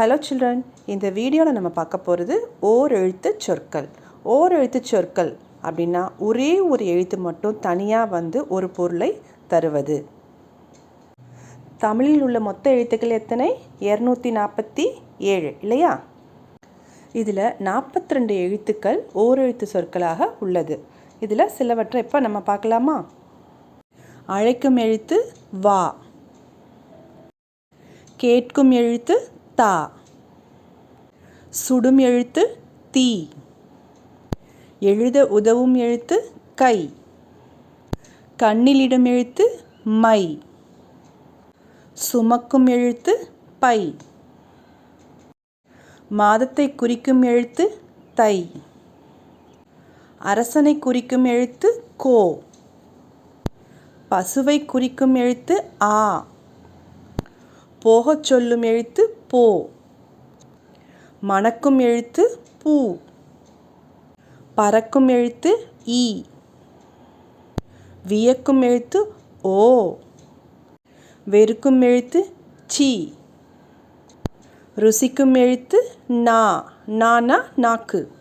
Hello children இந்த வீடியோவில் நம்ம பார்க்க போகிறது ஓர் எழுத்து சொற்கள். ஓர் எழுத்து சொற்கள் அப்படின்னா ஒரே ஒரு எழுத்து மட்டும் தனியாக வந்து ஒரு பொருளை தருவது. தமிழில் உள்ள மொத்த எழுத்துக்கள் எத்தனை? இரநூத்தி நாற்பத்தி ஏழு இல்லையா? இதில் நாற்பத்தி ரெண்டு எழுத்துக்கள் ஓரெழுத்து சொற்களாக உள்ளது. இதில் சிலவற்றை இப்போ நம்ம பார்க்கலாமா? அழைக்கும் எழுத்து வா. கேட்கும் எழுத்து தா. சுடும் எழுத்து தீ. எழுத உதவும் எழுத்து கை. கண்ணிலிடும் எழுத்து மை. சுமக்கும் எழுத்து பை. மாதத்தை குறிக்கும் எழுத்து தை. அரசனை குறிக்கும் எழுத்து கோ. பசுவை குறிக்கும் எழுத்து ஆ. போகச் சொல்லும் எழுத்து போ. மணக்கும் எழுத்து பூ. பறக்கும் எழுத்து ஈ. வியக்கும் எழுத்து ஓ. வெறுக்கும் எழுத்து சி. ருசிக்கும் எழுத்து நா. நானா நாக்கு.